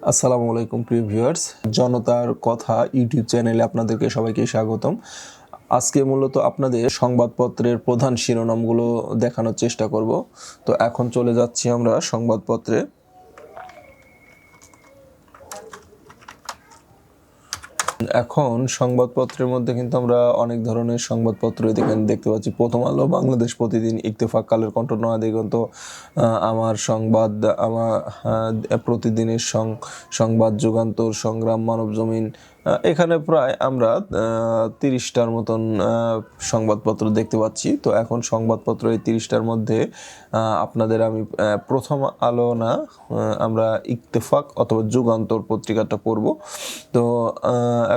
আসসালামু আলাইকুম, প্রিয় ভিউয়ার্স। জনতার কথা ইউটিউব চ্যানেলে আপনাদেরকে সবাইকে স্বাগতম। আজকে মূলত আপনাদের সংবাদপত্রের প্রধান শিরোনামগুলো দেখানোর চেষ্টা করব। তো এখন চলে যাচ্ছি আমরা সংবাদপত্রে। এখন সংবাদপত্রের মধ্যে কিন্তু আমরা অনেক ধরনের সংবাদপত্র এখানে দেখতে পাচ্ছি। প্রথম আলো, বাংলাদেশ প্রতিদিন ইত্তেফাক, কালের কণ্ঠ নয়া দিগন্ত আমার সংবাদ, আমার প্রতিদিনের সংবাদ যুগান্তর, সংগ্রাম মানব জমিন এখানে প্রায় আমরা তিরিশটার মতন সংবাদপত্র দেখতে পাচ্ছি। তো এখন সংবাদপত্র এই তিরিশটার মধ্যে আপনাদের আমি প্রথম আলো না আমরা ইত্তেফাক অথবা যুগান্তর পত্রিকাটা পড়ব। তো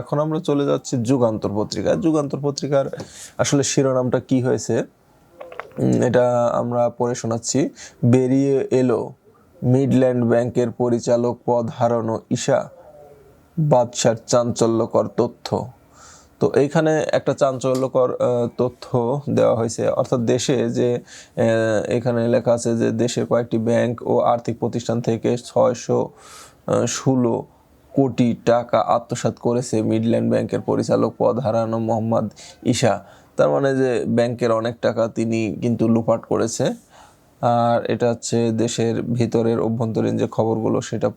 এখন আমরা চলে যাচ্ছি যুগান্তর পত্রিকা যুগান্তর পত্রিকার আসলে শিরোনামটা কি হয়েছে? এটা আমরা পড়ে শোনাচ্ছি। বেরিয়ে এলো, মিডল্যান্ড ব্যাংকের পরিচালক পদ হারানো ঈশা। বাদশার চাঞ্চল্যকর তথ্য। তো এইখানে একটা চাঞ্চল্যকর তথ্য দেওয়া হয়েছে। অর্থাৎ দেশে যে এখানে লেখা আছে যে, দেশের কয়েকটি ব্যাংক ও আর্থিক প্রতিষ্ঠান থেকে ছয়শো ষোলো কোটি টাকা আত্মসাৎ করেছে মিডল্যান্ড ব্যাংকের পরিচালক পদ হারানো মোহাম্মদ ঈশা। তার মানে যে, ব্যাংকের অনেক টাকা তিনি কিন্তু লুপাট করেছে। আর এটা হচ্ছে দেশের ভিতরের অভ্যন্তরীণ যে খবরগুলো সেটা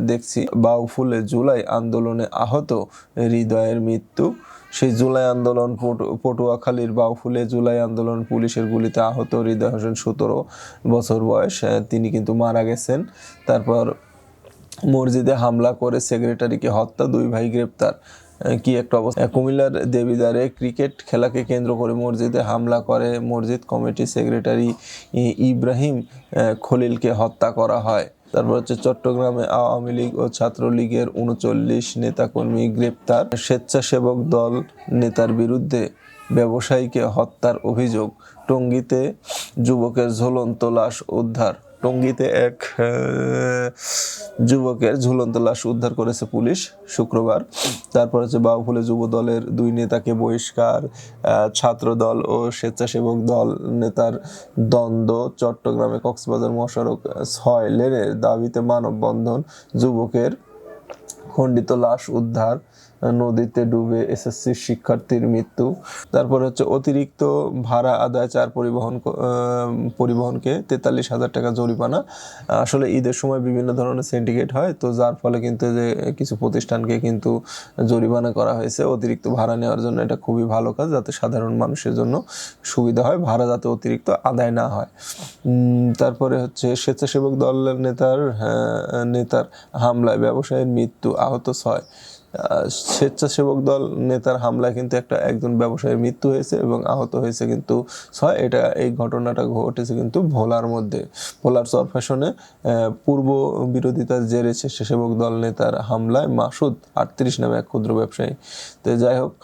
দেখছি। বাউফুলে জুলাই আন্দোলনে আহত হৃদয়ের মৃত্যু। সেই জুলাই আন্দোলন পটু- পটুয়াখালীর বাউফুলে জুলাই আন্দোলন পুলিশের গুলিতে আহত হৃদয় হোসেন সতেরো বছর বয়স। তিনি কিন্তু মারা গেছেন। তারপর মসজিদে হামলা করে সেক্রেটারিকে হত্যা, দুই ভাই গ্রেপ্তার। কি একটা অবস্থা? কুমিল্লার দেবিদারে ক্রিকেট খেলাকে কেন্দ্র করে মসজিদে হামলা করে মসজিদ কমিটি সেক্রেটারি ইব্রাহিম খলিলকে হত্যা করা হয়। তারপর হচ্ছে চট্টগ্রামে আওয়ামী লীগ ও ছাত্রলীগের উনচল্লিশ নেতাকর্মী গ্রেপ্তার। স্বেচ্ছাসেবক দল নেতার বিরুদ্ধে ব্যবসায়ীকে হত্যার অভিযোগ। টঙ্গীতে যুবকের ঝুলন্ত লাশ উদ্ধার। টঙ্গীতে এক যুবকের ঝুলন্ত লাশ উদ্ধার করেছে পুলিশ শুক্রবার। তারপর হচ্ছে বাউফুলে যুব দলের দুই নেতাকে বহিষ্কার ছাত্র দল ও স্বেচ্ছাসেবক দল নেতার দ্বন্দ্ব চট্টগ্রামে কক্সবাজার মহাসড়ক ছয় লেনের দাবিতে মানববন্ধন। যুবকের খণ্ডিত লাশ উদ্ধার নদীতে ডুবে এসএসসি শিক্ষার্থীর মৃত্যু। তারপর হচ্ছে অতিরিক্ত ভাড়া আদায় চার পরিবহন পরিবহনকে তেতাল্লিশ হাজার টাকা জরিমানা। আসলে ঈদের সময় বিভিন্ন ধরনের সিন্ডিকেট হয় তো যার ফলে কিন্তু যে কিছু প্রতিষ্ঠানকে কিন্তু জরিমানা করা হয়েছে। অতিরিক্ত ভাড়া নেওয়ার জন্য এটা খুবই ভালো কাজ যাতে সাধারণ মানুষের জন্য সুবিধা হয় ভাড়া যাতে অতিরিক্ত আদায় না হয়। তারপরে হচ্ছে স্বেচ্ছাসেবক দলের নেতার হ্যাঁ, নেতার হামলায় ব্যবসায়ীর মৃত্যু আহত ছয়। স্বেচ্ছাসেবক দল নেতার হামলায় কিন্তু একটা একজন ব্যবসায়ীর মৃত্যু হয়েছে এবং আহত হয়েছে কিন্তু ছয়। এটা এই ঘটনাটা ঘটেছে কিন্তু ভোলার মধ্যে। ভোলার চর ফ্যাশনে পূর্ব বিরোধিতার জেরে স্বেচ্ছাসেবক দল নেতার হামলায় মাসুদ আটত্রিশ নামে এক ক্ষুদ্র ব্যবসায়ী। তো যাই হোক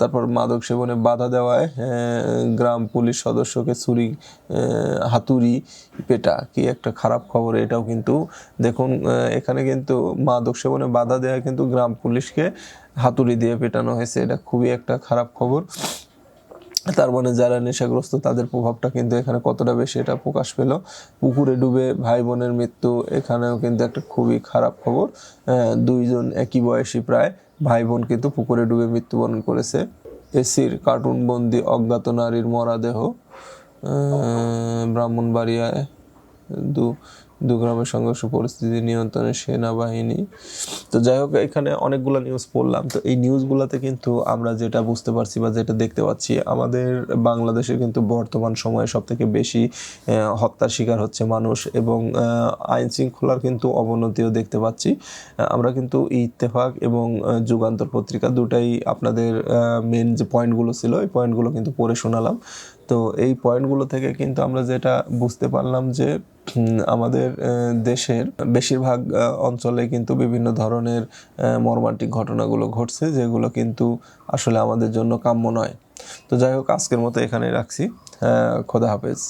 তারপর মাদক সেবনে বাধা দেওয়ায় গ্রাম পুলিশ সদস্যকে ছুরি হাতুড়ি পেটা কি একটা খারাপ খবর এটাও কিন্তু দেখুন এখানে কিন্তু মাদক সেবনে বাধা দেওয়া কিন্তু গ্রাম পুলিশকে হাতুড়ি দিয়ে পেটানো হয়েছে, এটা খুবই একটা খারাপ খবর। তার মানে যারা নেশাগ্রস্ত, তাদের প্রভাবটা কিন্তু এখানে কতটা বেশি এটা প্রকাশ পেল। পুকুরে ডুবে ভাই বোনের মৃত্যু, এখানেও কিন্তু একটা খুবই খারাপ খবর। দুইজন একই বয়সী প্রায় ভাই বোন কিন্তু পুকুরে ডুবে মৃত্যুবরণ করেছে। এসির কার্টুন বন্দি অজ্ঞাত নারীর মরাদেহ ব্রাহ্মণবাড়িয়ায় দু দু গ্রামের সংঘর্ষ, পরিস্থিতি নিয়ন্ত্রণে সেনাবাহিনী। তো যাই হোক, এখানে অনেকগুলো নিউজ পড়লাম। তো এই নিউজগুলোতে কিন্তু আমরা যেটা বুঝতে পারছি বা যেটা দেখতে পাচ্ছি, আমাদের বাংলাদেশে কিন্তু বর্তমান সময়ে সব থেকে বেশি হত্যার শিকার হচ্ছে মানুষ এবং আইন শৃঙ্খলার কিন্তু অবনতিও দেখতে পাচ্ছি। আমরা কিন্তু ইত্তেফাক এবং যুগান্তর পত্রিকা দুটাই আপনাদের মেন যে পয়েন্টগুলো ছিল, এই পয়েন্টগুলো কিন্তু পড়ে শোনালাম। তো এই পয়েন্টগুলো থেকে কিন্তু আমরা যেটা বুঝতে পারলাম যে আমাদের দেশের বেশিরভাগ অঞ্চলে কিন্তু বিভিন্ন ধরনের মর্মান্তিক ঘটনাগুলো ঘটছে, যেগুলো কিন্তু আসলে আমাদের জন্য কাম্য নয়। তো যাই হোক, আজকের মতো এখানেই রাখছি। খোদা হাফেজ।